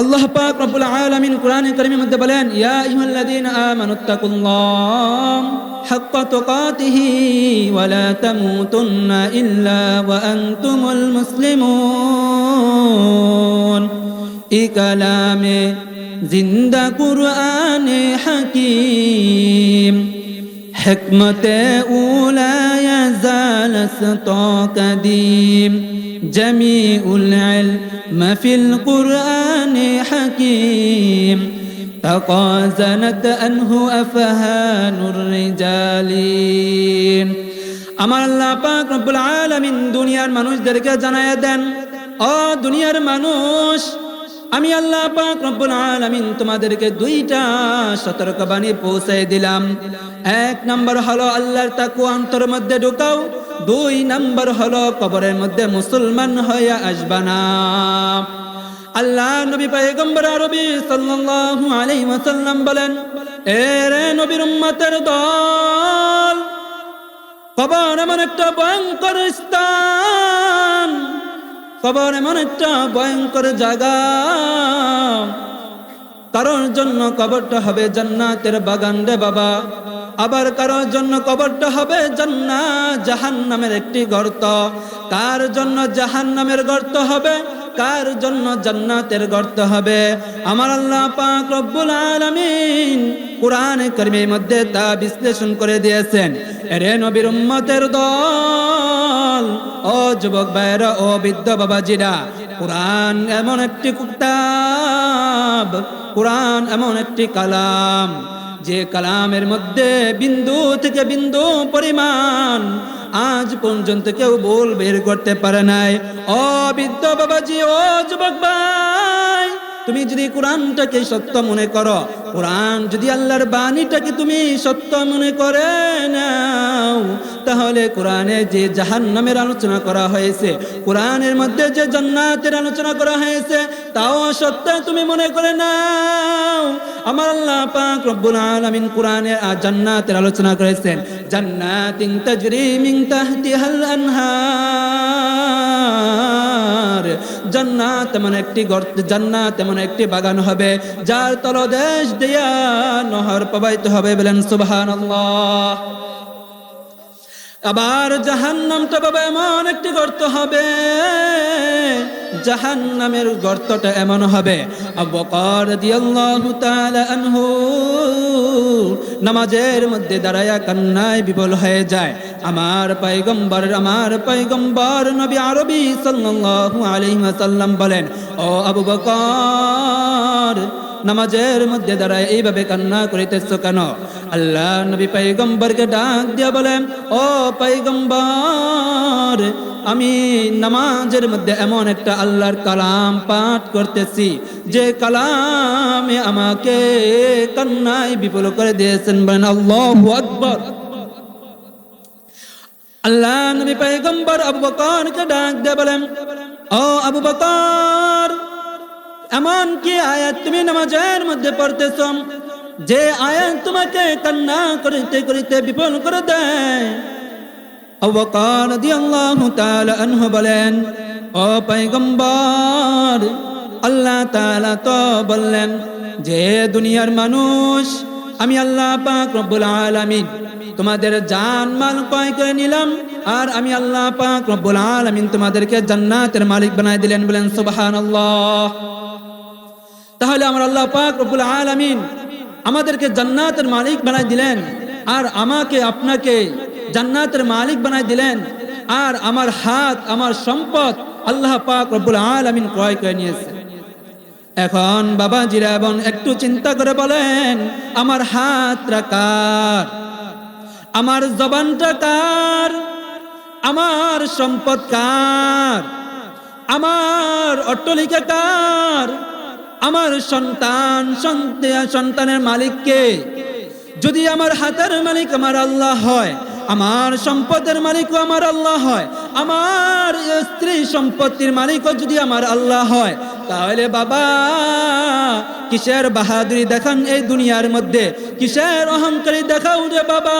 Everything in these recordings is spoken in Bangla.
আল্লাহ পাক রব্বুল আলামিন কোরআনে কারিমের মধ্যে বলেন, ইয়া আইয়ুহাল্লাযীনা আমানুত্তাকুল্লাহ হাক্কা তুকাতিহি ওয়া লা তামুতুন্না ইল্লা ওয়া আনতুমুল মুসলিমুন। ই কালামে জিন্দা কুরআনে হাকিম, হিকমতে উলা ইয়াজাল সতা কদীম جميع العلم في القرآن حكيم تقازنت أنه أفهان الرجال আমার আল্লাহ পাক রব্বুল আলামিন দুনিয়ার মানুষদেরকে জানায় দেন ও দুনিয়ার মানুষ আমি আল্লাহ পাক রব্বুল আলামিন তোমাদেরকে দুইটা সতর্কবাণী পৌঁছে দিলাম। এক নম্বর হলো আল্লাহর তাকওয়া অন্তর মধ্যে ঢুকাও। দুই নম্বর হলো কবরের মধ্যে মুসলমান হয়ে আসবা না। আল্লাহ নবী পয়গম্বর আরবি সাল্লাল্লাহু আলাইহি ওয়াসাল্লাম বলেন, এ রে নবীর উম্মতের দল, কবর এমন একটা ভয়ঙ্কর স্থান কবর এমন একটা ভয়ঙ্কর জায়গা। কারোর জন্য কবরটা হবে জান্নাতের বাগান রে বাবা। আবার কারোর জন্য কবরটা হবে জান্নাত জাহান নামের একটি গর্ত। কার জন্য জাহান নামের গর্ত হবে? কার জন্য জান্নাতের গর্ত হবে? আমার আল্লাহ পাক রব্বুল আলামিন কোরআন কর্মের মধ্যে তা বিশ্লেষণ করে দিয়েছেন। এরে নবীর উম্মতের দল ও যুবক ভাইরা ও বৃদ্ধ বাবাজিরা, কোরআন এমন একটি কিতাব, কোরআন এমন একটি কালাম, যে কালামের মধ্যে বিন্দু থেকে বিন্দু পরিমাণ আজ পর্যন্ত কেউ বল বের করতে পারে নাই। ও বৃদ্ধ বাবাজি, ও যুবক ভাই, তুমি যদি কোরআনটাকে সত্য মনে করো কোরআন যদি আল্লাহর বাণীটাকে তুমি সত্য মনে করে নাও, তাহলে কোরআনে যে জাহান নামের আলোচনা করা হয়েছে, কোরআনের মধ্যে যে জান্নাতের আলোচনা করা হয়েছে, তাও সত্য তুমি মনে করে নাও। আমার আল্লাহ পাক রব্বুল আলামিন কোরআনে জান্নাতের আলোচনা করেছেন, জান্নাতিন তাজরি মিন তাহতিহাল আনহার। জান্নাত তেমন একটি গর্ত, জান্নাত তেমন একটি বাগান হবে, যার তলদেশ দেয়া নহর প্রবাহিত হবে বলেন সুবহানাল্লাহ। আবার জাহান্নামটা বাবা এমন একটি গর্ত হবে। জাহান্নামের গর্তটা এমন হবে। আনহু নামাজের মধ্যে দাঁড়ায়া কান্নায় বিবল হয়ে যায়। আমার পয়গম্বর আমার পয়গম্বর নবী আরবি সাল্লাল্লাহু আলাইহি ওয়াসাল্লাম বলেন, ও আবু বকর নামাজের মধ্যে দাঁড়ায় এইভাবে কান্না করিতেছ কেন? আল্লাহ নবী পাইগম্বরকে ডাক দিয়া বলেন, ও পাইগম্বর আমি নামাজের মধ্যে এমন একটা আল্লাহর কালাম পাঠ করতেছি। যে কালামে আমাকে কান্নায় বিপুল করে দিয়েছেন। বলেন, আল্লাহ আকবর। আল্লাহ নবী পৈগম্বর আবু বকরকে ডাক দিয়ে বলেন, ও আবু বকর এমন কি আয়াত তুমি নামাজের মধ্যে পড়তেছ? যে আয়াত তোমাকে কান্না করিতে করিতে বিফল করে দেয়। অবকার রাদিয়াল্লাহু তাআলা আনহু বলেন, ও পয়গম্বর, আল্লাহ তাআলা তো বললেন যে, দুনিয়ার মানুষ, আমি আল্লাহ পাক রব্বুল আলামিন, তোমাদের জান মাল কয় করে নিলাম, আর আমি আল্লাহ পাক রব্বুল আলামিন তোমাদেরকে জান্নাতের মালিক বানায় দিলেন। বলেন, সুবহানাল্লাহ। তাহলে আমার আল্লাহ পাক রব্বুল আলামিন আমাদেরকে জান্নাতের মালিক বানাই দিলেন, আর আমাকে আপনাকে জান্নাতের মালিক বানাই দিলেন, আর আমার হাত, আমার সম্পদ আল্লাহ পাক রব্বুল আলামিন ক্রয় করে নিয়েছে। এখন বাবা জিরাবন একটু চিন্তা করে বলেন, আমার হাতটা কার? আমার জবানটা কার? আমার সম্পদ কার? আমার অট্টলিকা কার? আমার সন্তান সন্তা- সন্তানের মালিককে যদি আমার হাতের মালিক আমার আল্লাহ হয়, আমার সম্পদের মালিকও আমার আল্লাহ হয়, আমার স্ত্রী সম্পত্তির মালিকও যদি আমার আল্লাহ হয় তাহলে বাবা, কিসের বাহাদুরি দেখান এই দুনিয়ার মধ্যে? কিসের অহংকারী দেখাও রে বাবা?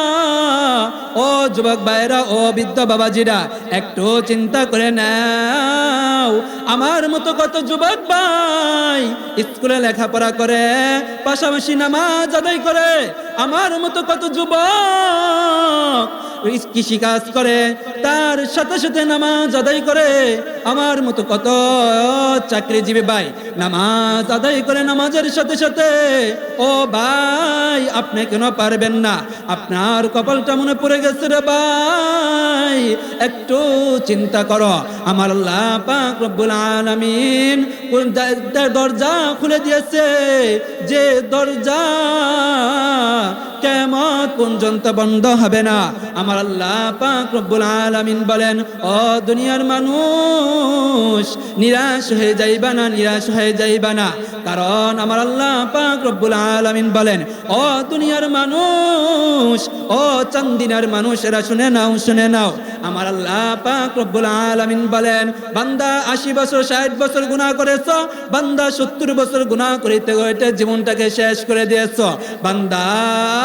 ও যুবক ভাইরা ও বৃদ্ধ বাবাজিরা, একটু চিন্তা করে নাও। আমার মতো কত যুবক ভাই স্কুলে লেখাপড়া করে, পাশাপাশি নামাজ আদায় করে, আমার মতো কত যুবক কৃষি কাজ করে, তার সাথে সাথে নামাজ আদায় করে, আমার মতো কত চাকরিজীবী ভাই নামাজ আদায় করে নামাজের সাথে সাথে, ও ভাই, আপনি কেন পারবেন না? আপনার কপালটা মনে পড়ে গেছে রে ভাই, একটু চিন্তা করো। আমার আল্লাহ পাক রব্বুল আলামিন দরজা খুলে দিয়েছে, যে দরজা কেমন পর্যন্ত বন্ধ হবে না। আমার আল্লাহ পাক রব্বুল আলামিন বলেন, ও দুনিয়ার মানুষ, নিরাশ হয়ে যাইবা না, নিরাশ হয়ে যাইবা না। কারণ আমার আল্লাহ পাক রব্বুল আলামিন বলেন, ও দুনিয়ার মানুষ, ও চান্দিনার মানুষেরা শুনে নাও শুনে নাও। আমার আল্লাহ পাক রব্বুল আলামিন বলেন, বান্দা আশি বছর, ষাট বছর গুনাহ করেছ, বান্দা সত্তর বছর গুনাহ করিতে করিতে জীবনটাকে শেষ করে দিয়েছ। বান্দা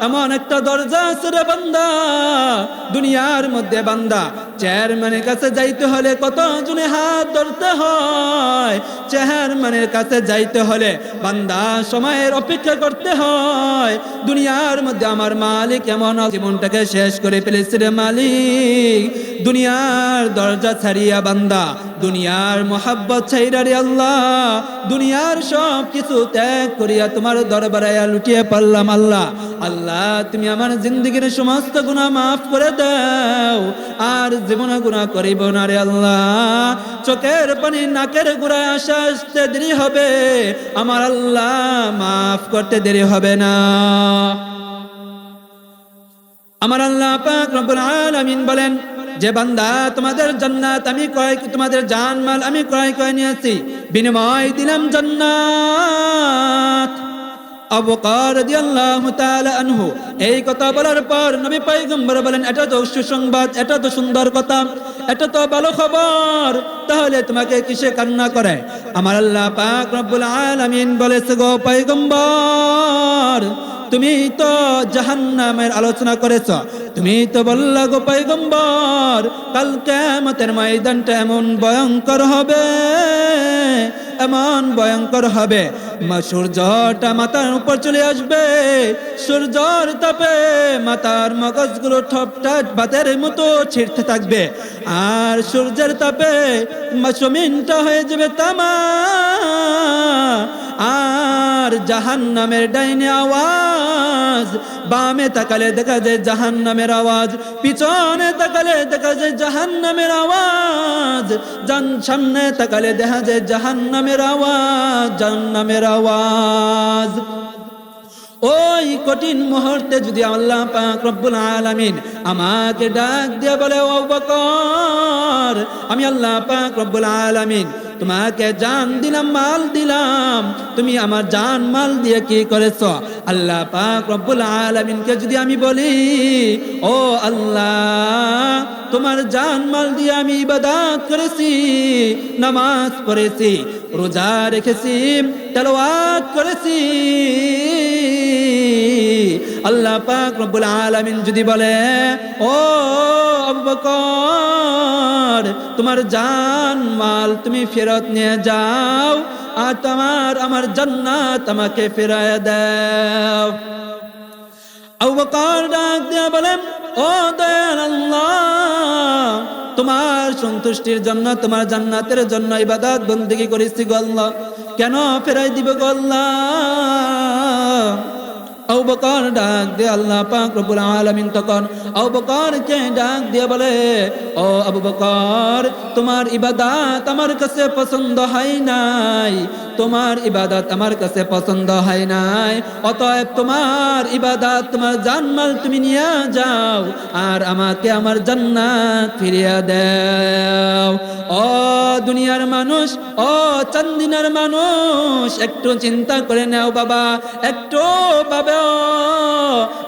এমন একটা দরজা আছে বান্দা, দুনিয়ার মধ্যে বান্দা। চেয়ারম্যানের কাছে যাইতে হলে কত জনে হাত ধরতে হয়? চেয়ারম্যানের কাছে যাইতে হলে বান্দা সময়ের অপেক্ষা করতে হয়। দুনিয়ার মধ্যে আমার মালিক এমন জীবনটাকে শেষ করে ফেলেছে রে মালিক। দুনিয়ার দরজা ছাড়িয়া বান্দা, দুনিয়ার মোহাব্বত ছাইরা রে আল্লাহ। দুনিয়ার সব কিছু ত্যাগ করিয়া তোমার দরবারে লুটিয়ে পারলাম আল্লাহ। আল্লাহ তুমি আমার জিন্দগির সমস্ত গুনাহ মাফ করে দাও। আর জীবনে গুনাহ করিব না রে আল্লাহ। চোখের পানি নাকের গোড়ায় আসা আসতে দেরি হবে। আমার আল্লাহ মাফ করতে দেরি হবে না। আমার আল্লাহ পাক রব্বুল আলামিন বলেন, যে বান্দা, তোমাদের জান্নাত আমি ক্রয় তোমাদের জান মাল আমি ক্রয় করে নিয়েছি। বিনিময় দিলাম জান্নাত। আনহু, এই কথা বলার পর নবী পয়গম্বর বলেন, এটা তো সুসংবাদ, এটা তো সুন্দর কথা, এটা তো ভালো খবর, তাহলে তোমাকে কিসে কান্না করে? আমার আল্লাহ পাক রব্বুল আলামিন বলেছে গো পয়গম্বর, তুমি তো জাহান্নামের আলোচনা করেছ, তুমি তো বললা গো পয়গম্বর, কাল কেমতের ময়দানটা এমন ভয়ঙ্কর হবে, এমন ভয়ঙ্কর হবে মা, সূর্যটা মাথার উপর চলে আসবে। সূর্যর তাপে মাথার মগজগুলো ঠপটাট বাতের মতো ছিঁড়তে থাকবে। আর সূর্যের তাপে মা, সমিনটা হয়ে যাবে তামা। আর জাহান নামের ডাইনে আওয়াজ, বামে তাকালে দেখা যায় জাহান নামের আওয়াজ, পিছনে তাকালে দেখা যায় জাহান নামের আওয়াজ, জান সামনে তাকালে দেখা যায় জাহান নামের আওয়াজ জাহান নামের আওয়াজ। ওই কঠিন মুহূর্তে যদি আল্লাহ পাক রব্বুল আলামিন আমাকে ডাক দিয়ে বলে, ও বকর, আমি আল্লাহ পাক রব্বুল আলামিন তোমাকে জান দিলাম, মাল দিলাম। তুমি আমার জান, মাল দিয়ে কি করেছ? আল্লাহ পাক রব্বুল আলামিনকে যদি আমি বলি, ও আল্লাহ, তোমার জান, মাল দিয়ে আমি ইবাদত করেছি, নামাজ পড়েছি, রোজা রেখেছি, তেলাওয়াত করেছি। আল্লাহ পাক রব্বুল আলামিন যদি বলে, ও আবু বকর তোমার জান মাল তুমি ফেরত নিয়ে যাও, আর তোমার, আমার জান্নাত আমাকে ফেরায় দাও। আবু বকর ডাক দিয়া বলেন ও দয়াল আল্লাহ, তোমার সন্তুষ্টির জন্য, তোমার জান্নাতের জন্য ইবাদত বন্দিগি করেছি গো আল্লাহ। কেন ফেরাই দিব গো বকর ডাক দিয়ে আল্লাহ পাক রব্বুল আলামিন তখন আবু বকরকে ডাক দিয়ে বলে, ও আবু বকর, তোমার ইবাদত আমার কাছে পছন্দ হয় নাই। তোমার ইবাদত আমার কাছে পছন্দ হয় নাই। অতএব তোমার ইবাদত, তোমার জানমাল তুমি নিয়ে যাও আর আমাকে আমার জান্নাত ফিরিয়ে দাও। ও দুনিয়ার মানুষ, ও চান্দিনার মানুষ, একটু চিন্তা করে নাও বাবা, একটু বাবা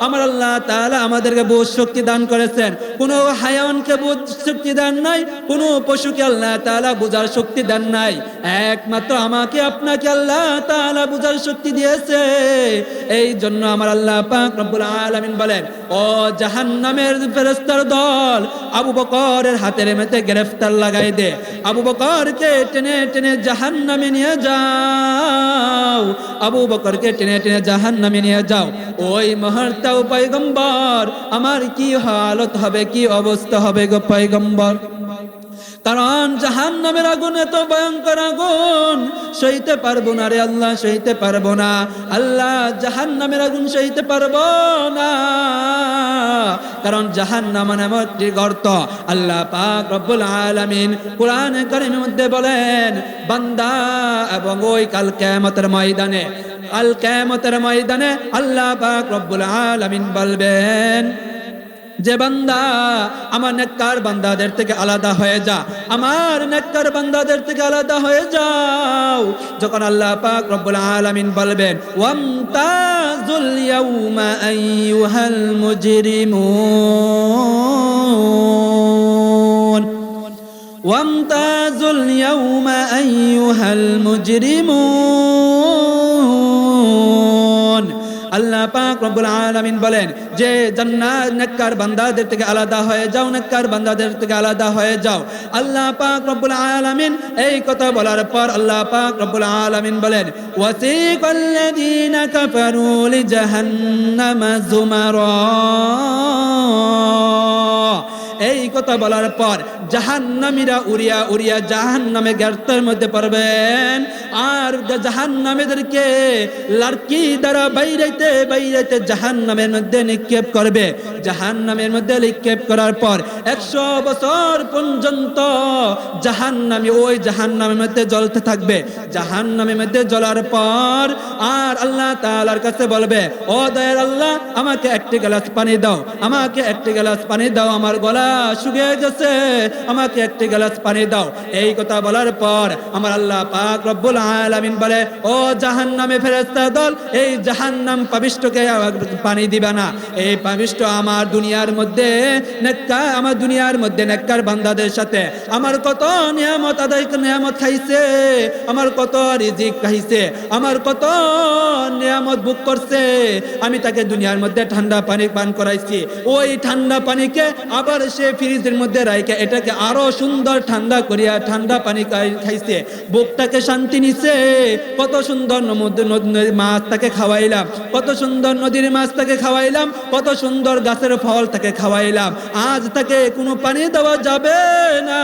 আমার আল্লাহ তাআলা আমাদেরকে বোধ শক্তি দান করেছেন। কোনো হায়ানকে বোধ শক্তি দান নাই, কোনো পশুকে আল্লাহ তাআলা বোঝার শক্তি দেন নাই। একমাত্র আমাকে আপনাকে আল্লাহ তাআলা বোঝার শক্তি দিয়েছে। এই জন্য আমার আল্লাহ পাক রব্বুল আলামিন বলেন, ও জাহান্নামের ফেরেশতার দল, আবু বকরের হাতের মেতে গ্রেফতার লাগাই দে। আবু বকরকে টেনে টেনে জাহান্নামে নিয়ে যাও। আবু বকরকে টেনে টেনে জাহান্নামে নিয়ে যাও। ওই মুহূর্তে পয়গম্বর, আমার কি হালত হবে, কি অবস্থা হবে গো পয়গম্বর? কারণ জাহান নামের আগুন এত ভয়ঙ্কর আগুন। সইতে পারব না রে আল্লাহ, সইতে পারব না। আল্লাহ জাহান নামের আগুন সইতে পারব না। কারণ জাহান নাম একটি গর্ত। আল্লাহ পাক রব্বুল আলামিন কোরআন কারিমের মধ্যে বলেন, বান্দা এবং ওই কাল কিয়ামতের ময়দানে, কাল কিয়ামতের ময়দানে আল্লাহ পাক রব্বুল আলামিন বলবেন যে বান্দা আমার নেককার বান্দাদের থেকে আলাদা হয়ে যা, আমার নেককার বান্দাদের থেকে আলাদা হয়ে যাও। যখন আল্লাহ পাক রব্বুল আলামিন বলবেন, ওয়ামতাজুল ইয়াউমা আইয়ুহাল মুজরিমুন। ওয়ামতাজুল ইয়াউমা আইয়ুহাল মুজরিমুন। আল্লাহ পাক রব্বুল আলামিন বলেন, যে জান্নাত নেককার বান্দাদের থেকে আলাদা হয়ে যাও, নেককার বান্দাদের থেকে আলাদা হয়ে যাও। আল্লাহ পাক রব্বুল আলামিন এই কথা বলার পর আল্লাহ পাক রব্বুল আলামিন বলেন, ওয়াসিকাল্লাযীনা কাফারু লিজাহান্নামা যুমারা। এই কথা বলার পর জাহান্নামীরা উড়িয়া উড়িয়া জাহান্নামে গর্তের মধ্যে পড়বেন। আর জাহান্নামীদেরকে লাড়কি দ্বারা বাইরেতে বাইরেতে জাহান্নামের মধ্যে নিক্ষেপ করবে, জাহান্নামের মধ্যে নিক্ষেপ করার পর একশো বছর পর্যন্ত জাহান্নামী ওই জাহান্নামের মধ্যে জ্বলতে থাকবে। জাহান্নামের মধ্যে জ্বলার পর আর আল্লাহ তাআলার কাছে বলবে, ও দয়ার আল্লাহ, আমাকে একটি গ্লাস পানি দাও, আমাকে একটি গ্লাস পানি দাও, আমার গলা শুকিয়ে গেছে। আমাকে একটি গ্লাস পানি দাও। এই কথা বলার পর আমার আল্লাহ পাক রব্বুল আলামিন বলে, ও জাহান্নামে ফেরেশতা দল, এই জাহান্নাম পাবিষ্টকে পানি দিবে না। এই পাবিষ্ট আমার দুনিয়ার মধ্যে নেককা আমার দুনিয়ার মধ্যে নেককার বান্দাদের সাথে আমার কত নিয়ামত আদায়, নিয়ামত খাইছে, আমার কত রিজিক খাইছে, আমার কত নিয়ামত বুক করছে। আমি তাকে দুনিয়ার মধ্যে ঠান্ডা পানি পান করাইছি। ওই ঠান্ডা পানিকে আবার সে ফ্রিজের মধ্যে রাইকে এটাকে আরও সুন্দর ঠান্ডা করিয়া ঠান্ডা পানি খাই- খাইছে। বুকটাকে শান্তি নিছে। কত সুন্দর মাছ তাকে খাওয়াইলাম। কত সুন্দর নদীর মাছ তাকে খাওয়াইলাম। কত সুন্দর গাছের ফল তাকে খাওয়াইলাম। আজ তাকে কোনো পানি দেওয়া যাবে না।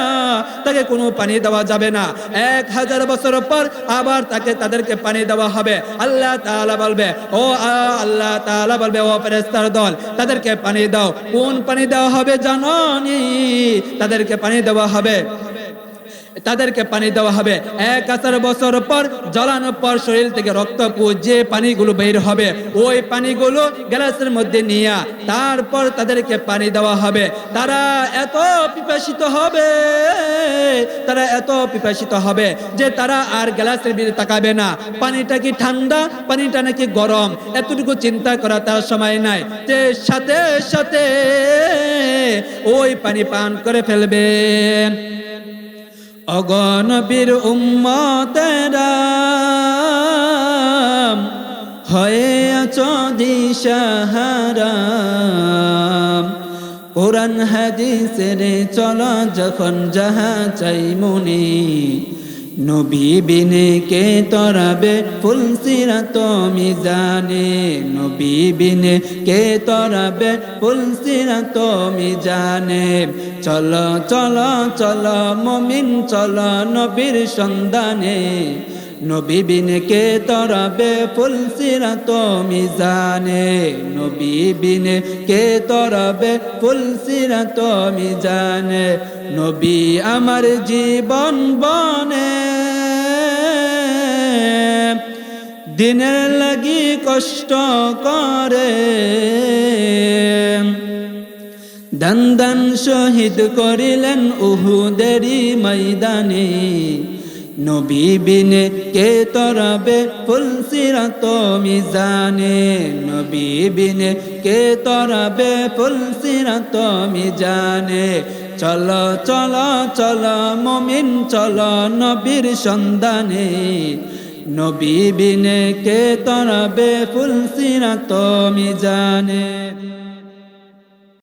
তাকে কোনো পানি দেওয়া যাবে না। এক হাজার বছর পর আবার তাকে তাদেরকে পানি দেওয়া হবে। আল্লাহ তাআলা বলবে, ও আল্লাহ তাআলা বলবে, ও ফেরেশতার দল, তাদেরকে পানি দাও। কোন পানি দেওয়া হবে জানো? নি তাদেরকে পানি দেওয়া হবে। তাদেরকে পানি দেওয়া হবে। এক হাজার বছর পর, জ্বালানোর পর শরীর থেকে রক্ত যে পানিগুলো বের হবে, ওই পানিগুলো গ্লাসের মধ্যে নিয়ে তারপর তাদেরকে পানি দেওয়া হবে। তারা এত পিপাসিত হবে, তারা এত পিপাসিত হবে যে তারা আর গ্লাসের দিকে তাকাবে না। পানিটা কি ঠান্ডা, পানিটা নাকি গরম? এতটুকু চিন্তা করা তার সময় নাই। যে সাথে সাথে ওই পানি পান করে ফেলবেন অগণবীর উম্মতেরা হয়ে আছ দিশাহারাম কোরআন হাদিসের চল যখন যাহা চাই মনে নবী বিনে কে তরাবে? ফুল সিরাত মিজানে। নবী বিনে কে তরাবে? ফুল সিরাত মিজানে। চল চল চল, মমিন, চল নবীর সন্ধানে। নবী বিনে কে তরাবে? ফুল সিরাত মিজানে। নবী বিনে কে তরাবে? ফুল সিরাত মিজানে। নবী আমার জীবন বনে। দিনের লাগি কষ্ট করে। দান দান শহীদ করিলেন উহুদেরি ময়দানে। নবী বিনে কে তরাবে ফুলসিরাত মিজানে। নবী বিনে কে তরাবে ফুলসিরাত মিজানে। চল চল চল, মমিন, চল নবীর সন্ধানে। নবী বিনে কে তরবে ফুলসিরা তো মিজানে?